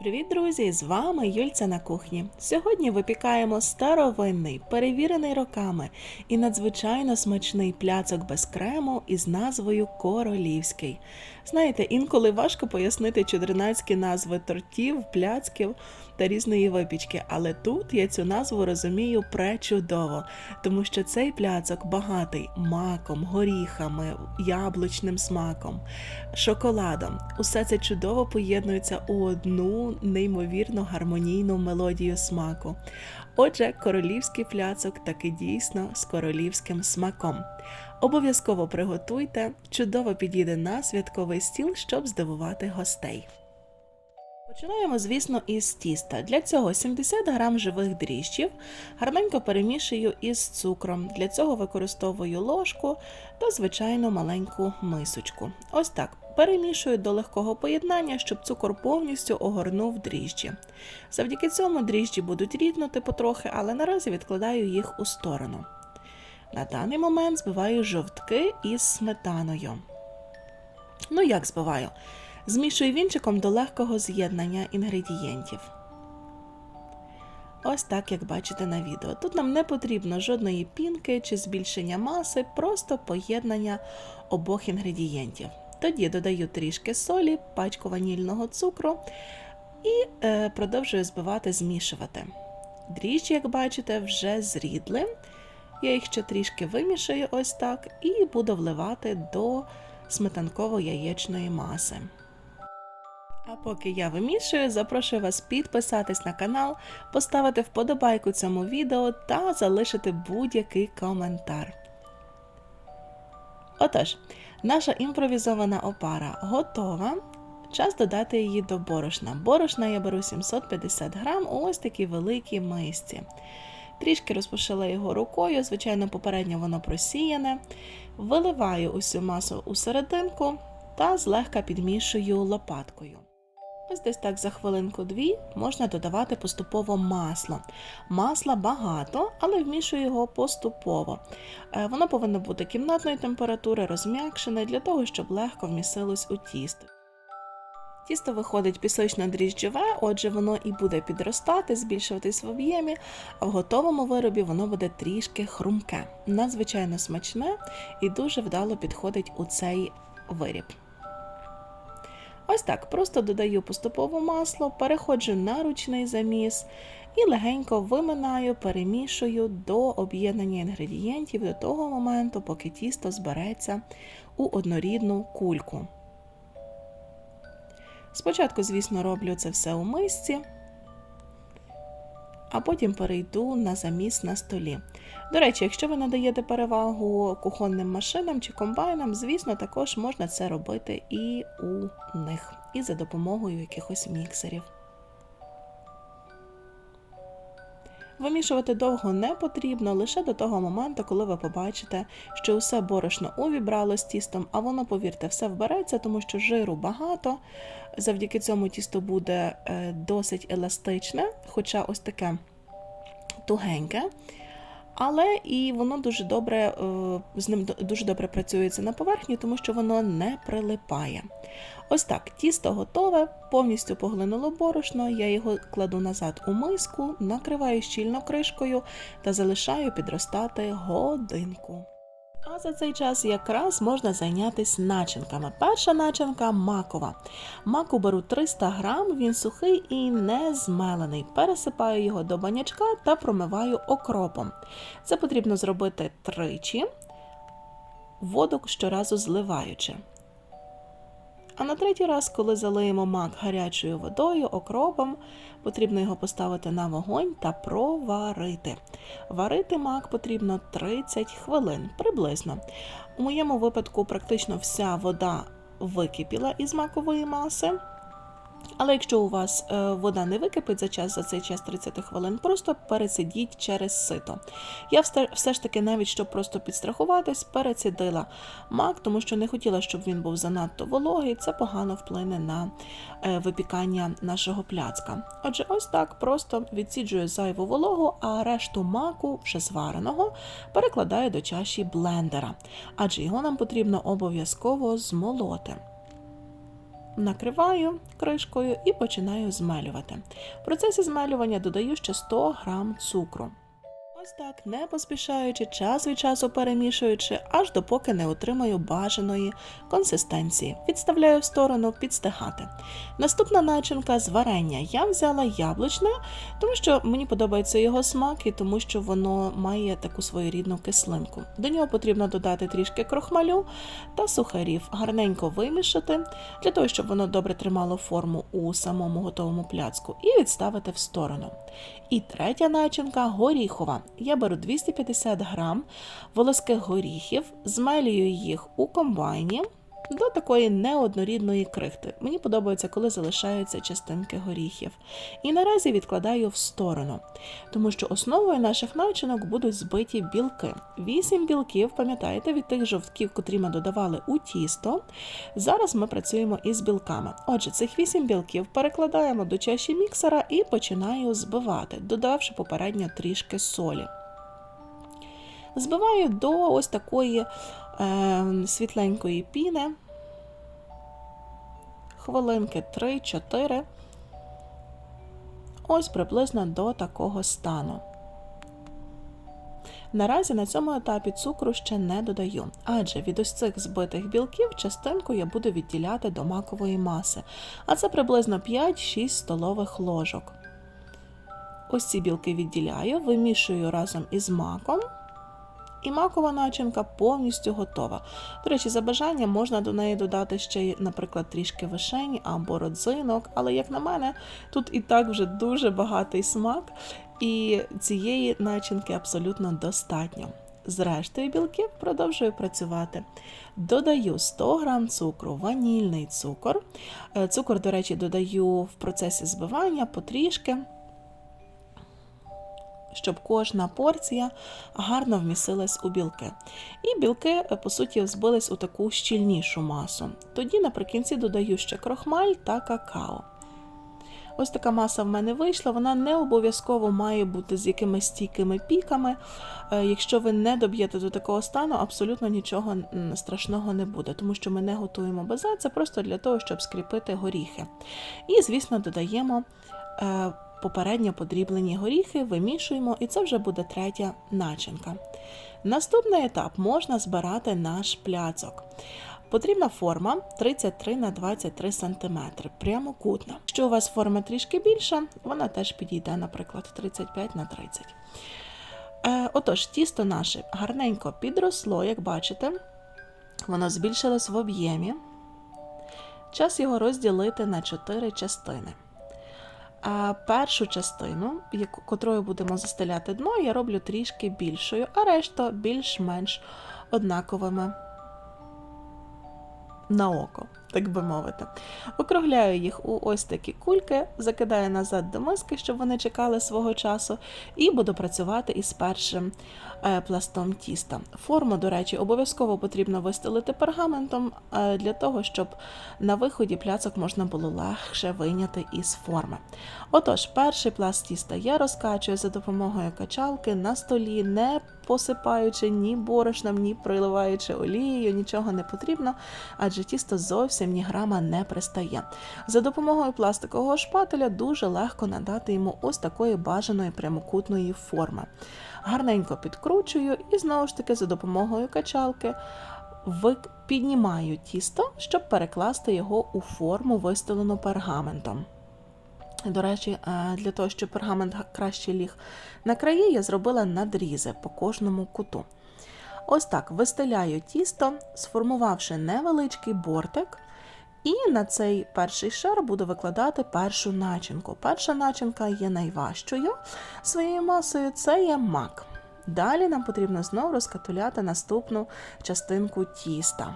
Привіт, друзі! З вами Юльця на кухні. Сьогодні випікаємо старовинний, перевірений роками і надзвичайно смачний пляцок без крему із назвою Королівський. Знаєте, інколи важко пояснити чудернацькі назви тортів, пляцків та різної випічки, але тут я цю назву розумію пречудово, тому що цей пляцок багатий маком, горіхами, яблучним смаком, шоколадом. Усе це чудово поєднується у одну неймовірно гармонійну мелодію смаку. Отже, королівський пляцок таки дійсно з королівським смаком. Обов'язково приготуйте, чудово підійде на святковий стіл, щоб здивувати гостей. Починаємо, звісно, із тіста. Для цього 70 грам живих дріжджів гарненько перемішую із цукром. Для цього використовую ложку та звичайно маленьку мисочку. Ось так. Перемішую до легкого поєднання, щоб цукор повністю огорнув дріжджі. Завдяки цьому дріжджі будуть ріднути потрохи, але наразі відкладаю їх у сторону. На даний момент збиваю жовтки із сметаною. Ну, як збиваю? Змішую вінчиком до легкого з'єднання інгредієнтів. Ось так, як бачите на відео. Тут нам не потрібно жодної пінки чи збільшення маси, просто поєднання обох інгредієнтів. Тоді додаю трішки солі, пачку ванільного цукру і е, продовжую збивати, змішувати. Дріжджі, як бачите, вже зрідли. Я їх ще трішки вимішаю ось так і буду вливати до сметанково-яєчної маси. А поки я вимішую, запрошую вас підписатись на канал, поставити вподобайку цьому відео та залишити будь-який коментар. Отож, наша імпровізована опара готова. Час додати її до борошна. Борошна я беру 750 грам у ось такій великій мисці. Трішки розпушила його рукою, звичайно, попередньо воно просіяне. Виливаю усю масу у серединку та злегка підмішую лопаткою. Ось десь так за хвилинку-дві можна додавати поступово масло. Масла багато, але вмішую його поступово. Е, Воно повинно бути кімнатної температури, розм'якшене для того, щоб легко вмістилось у тісто. Тісто виходить пісочно-дріжджове, отже, воно і буде підростати, збільшуватись в об'ємі, а в готовому виробі воно буде трішки хрумке. Надзвичайно смачне і дуже вдало підходить у цей виріб. Ось так, просто додаю поступово масло, переходжу на ручний заміс і легенько виминаю, перемішую до об'єднання інгредієнтів до того моменту, поки тісто збереться у однорідну кульку. Спочатку, звісно, роблю це все у мисці, а потім перейду на заміс на столі. До речі, якщо ви надаєте перевагу кухонним машинам чи комбайнам, звісно, також можна це робити і у них, і за допомогою якихось міксерів. Вимішувати довго не потрібно лише до того моменту, коли ви побачите, що усе борошно увібрало з тістом, а воно, повірте, все вбереться, тому що жиру багато. Завдяки цьому тісто буде е, досить еластичне, хоча ось таке тугеньке. Але і воно дуже добре е, з ним дуже добре працюється на поверхні, тому що воно не прилипає. Ось так, тісто готове, повністю поглинуло борошно, я його кладу назад у миску, накриваю щільно кришкою та залишаю підростати годинку. А за цей час якраз можна зайнятися начинками. Перша начинка макова. Маку беру 300 грам, він сухий і не змелений. Пересипаю його до банячка та промиваю окропом. Це потрібно зробити тричі, воду щоразу зливаючи. А на третій раз, коли залиємо мак гарячою водою, окропом, потрібно його поставити на вогонь та проварити. Варити мак потрібно 30 хвилин приблизно. У моєму випадку практично вся вода википіла із макової маси. Але якщо у вас е, вода не википить за час за цей час 30 хвилин, просто пересидіть через сито. Я все ж таки, навіть щоб просто підстрахуватись, перецідила мак, тому що не хотіла, щоб він був занадто вологий, це погано вплине на е, випікання нашого пляцка. Отже, ось так просто відсіджую зайву вологу, а решту маку, вже звареного, перекладаю до чаші блендера, адже його нам потрібно обов'язково змолоти. Накриваю кришкою і починаю змелювати. В процесі змелювання додаю ще 100 г цукру. Ось так, не поспішаючи, час від часу перемішуючи, аж допоки не отримаю бажаної консистенції. Відставляю в сторону підстигати. Наступна начинка з варення. Я взяла яблучне, тому що мені подобається його смак і тому, що воно має таку своєрідну кислинку. До нього потрібно додати трішки крохмалю та сухарів, гарненько вимішати, для того, щоб воно добре тримало форму у самому готовому пляцку, і відставити в сторону. І третя начинка горіхова. Я беру 250 грам волоских горіхів, змелюю їх у комбайні до такої неоднорідної крихти. Мені подобається, коли залишаються частинки горіхів. І наразі відкладаю в сторону, тому що основою наших начинок будуть збиті білки. Вісім білків, пам'ятаєте, від тих жовтків, котрі ми додавали у тісто. Зараз ми працюємо із білками. Отже, цих вісім білків перекладаємо до чаші міксера і починаю збивати, додавши попередньо трішки солі. Збиваю до ось такої світленької піни. Хвилинки 3-4. Ось приблизно до такого стану. Наразі на цьому етапі цукру ще не додаю, адже від ось цих збитих білків частинку я буду відділяти до макової маси, а це приблизно 5-6 столових ложок. Ось ці білки відділяю, вимішую разом із маком. І макова начинка повністю готова. До речі, за бажанням можна до неї додати ще, наприклад, трішки вишень або родзинок, але, як на мене, тут і так вже дуже багатий смак, і цієї начинки абсолютно достатньо. З рештою білків продовжую працювати. Додаю 100 г цукру, ванільний цукор. Е, Цукор, до речі, додаю в процесі збивання потрішки щоб кожна порція гарно вмістилась у білки. І білки, по суті, збились у таку щільнішу масу. Тоді наприкінці додаю ще крохмаль та какао. Ось така маса в мене вийшла, вона не обов'язково має бути з якимись стійкими піками. Е, Якщо ви не доб'єте до такого стану, абсолютно нічого страшного не буде, тому що ми не готуємо безе, це просто для того, щоб скріпити горіхи. І, звісно, додаємо е, попередньо подріблені горіхи, вимішуємо, і це вже буде третя начинка. Наступний етап можна збирати наш пляцок. Потрібна форма 33 на 23 см, прямокутна. Якщо у вас форма трішки більша, вона теж підійде, наприклад, 35 на 30. Е, отож, тісто наше гарненько підросло, як бачите, воно збільшилось в об'ємі. Час його розділити на 4 частини. А першу частину, котрою будемо застеляти дно, я роблю трішки більшою, а решта більш-менш однаковими. На око, так би мовити. Округляю їх у ось такі кульки, закидаю назад до миски, щоб вони чекали свого часу, і буду працювати із першим е, пластом тіста. Форму, до речі, обов'язково потрібно вистелити пергаментом е, для того, щоб на виході пляцок можна було легше вийняти із форми. Отож, перший пласт тіста я розкачую за допомогою качалки на столі, не посипаючи ні борошном, ні приливаючи олією, нічого не потрібно, адже тісто зовсім ні грама не пристає. За допомогою пластикового шпателя дуже легко надати йому ось такої бажаної прямокутної форми. Гарненько підкручую і знову ж таки за допомогою качалки піднімаю тісто, щоб перекласти його у форму, вистелену пергаментом. До речі, е, для того, щоб пергамент га- краще ліг на краї, я зробила надрізи по кожному куту. Ось так вистеляю тісто, сформувавши невеличкий бортик, і на цей перший шар буду викладати першу начинку. Перша начинка є найважчою своєю масою, це є мак. Далі нам потрібно знову розкатуляти наступну частинку тіста.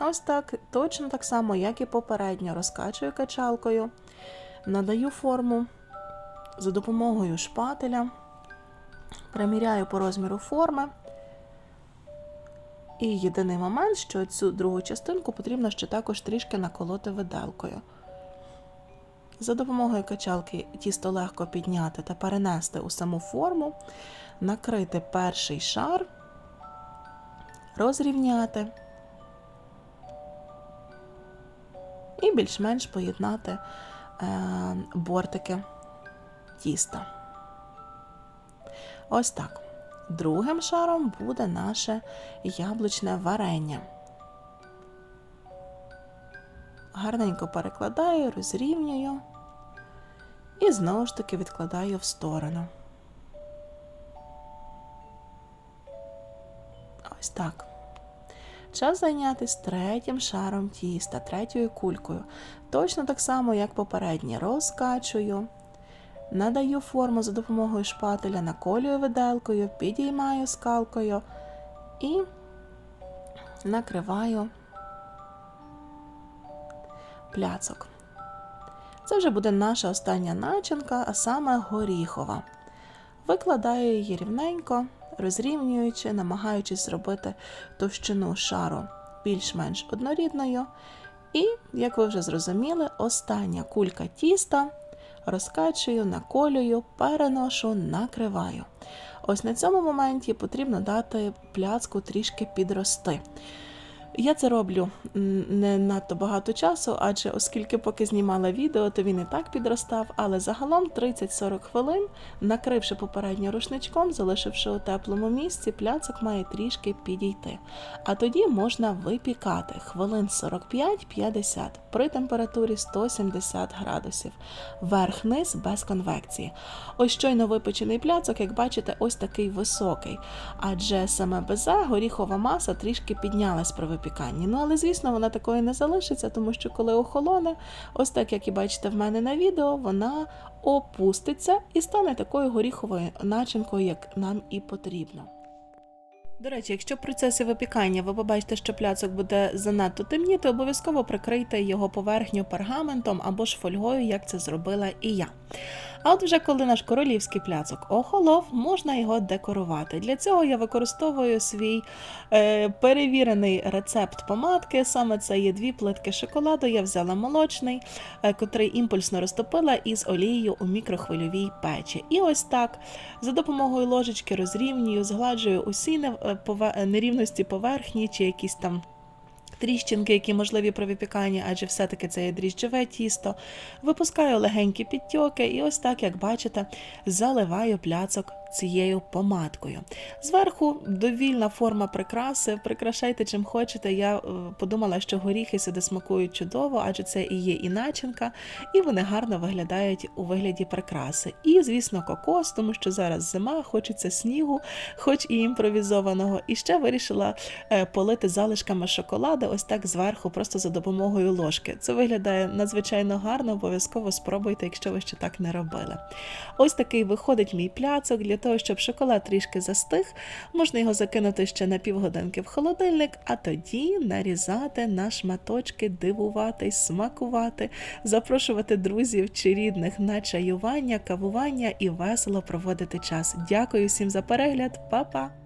Ось так, точно так само, як і попередньо, розкачую качалкою, надаю форму за допомогою шпателя, приміряю по розміру форми. І єдиний момент, що цю другу частинку потрібно ще також трішки наколоти виделкою. За допомогою качалки тісто легко підняти та перенести у саму форму, накрити перший шар, розрівняти і більш-менш поєднати е, бортики тіста. Ось так. Другим шаром буде наше яблучне варення. Гарненько перекладаю, розрівнюю і знову ж таки відкладаю в сторону. Ось так. Час зайнятися третім шаром тіста, третьою кулькою. Точно так само, як попереднє, розкачую, надаю форму за допомогою шпателя, наколюю виделкою, підіймаю скалкою і накриваю пляцок. Це вже буде наша остання начинка, а саме горіхова. Викладаю її рівненько, розрівнюючи, намагаючись зробити товщину шару більш-менш однорідною. І, як ви вже зрозуміли, остання кулька тіста розкачую, наколюю, переношу, накриваю. Ось на цьому моменті потрібно дати пляцку трішки підрости. Я це роблю не надто багато часу, адже оскільки поки знімала відео, то він і так підростав, але загалом 30-40 хвилин, накривши попередньо рушничком, залишивши у теплому місці, пляцок має трішки підійти. А тоді можна випікати хвилин 45-50 при температурі 170 градусів, верх-низ без конвекції. Ось щойно випечений пляцок, як бачите, ось такий високий, адже саме безе горіхова маса трішки піднялась при випіканні. Ну але звісно, вона такою не залишиться, тому що коли охолоне, ось так як і бачите в мене на відео, вона опуститься і стане такою горіховою начинкою, як нам і потрібно. До речі, якщо в процесі випікання ви побачите, що пляцок буде занадто темніти, обов'язково прикрийте його поверхню пергаментом або ж фольгою, як це зробила і я. А от вже коли наш королівський пляцок охолов, можна його декорувати. Для цього я використовую свій е, перевірений рецепт помадки. Саме це є дві плитки шоколаду. Я взяла молочний, е, котрий імпульсно розтопила із олією у мікрохвильовій печі. І ось так за допомогою ложечки розрівнюю, згладжую усі е, нерівності поверхні чи якісь там. Тріщинки, які можливі при випіканні, адже все-таки це є дріжджове тісто. Випускаю легенькі підтьоки, і ось так, як бачите, заливаю пляцок цією помадкою. Зверху довільна форма прикраси. Прикрашайте чим хочете. Я е, подумала, що горіхи сюди смакують чудово, адже це і є і начинка, і вони гарно виглядають у вигляді прикраси. І, звісно, кокос, тому що зараз зима, хочеться снігу, хоч і імпровізованого. І ще вирішила е, полити залишками шоколаду, ось так зверху, просто за допомогою ложки. Це виглядає надзвичайно гарно, обов'язково спробуйте, якщо ви ще так не робили. Ось такий виходить мій пляцок. Для того, щоб шоколад трішки застиг, можна його закинути ще на півгодинки в холодильник, а тоді нарізати на шматочки, дивуватись, смакувати, запрошувати друзів чи рідних на чаювання, кавування і весело проводити час. Дякую всім за перегляд, Па-па!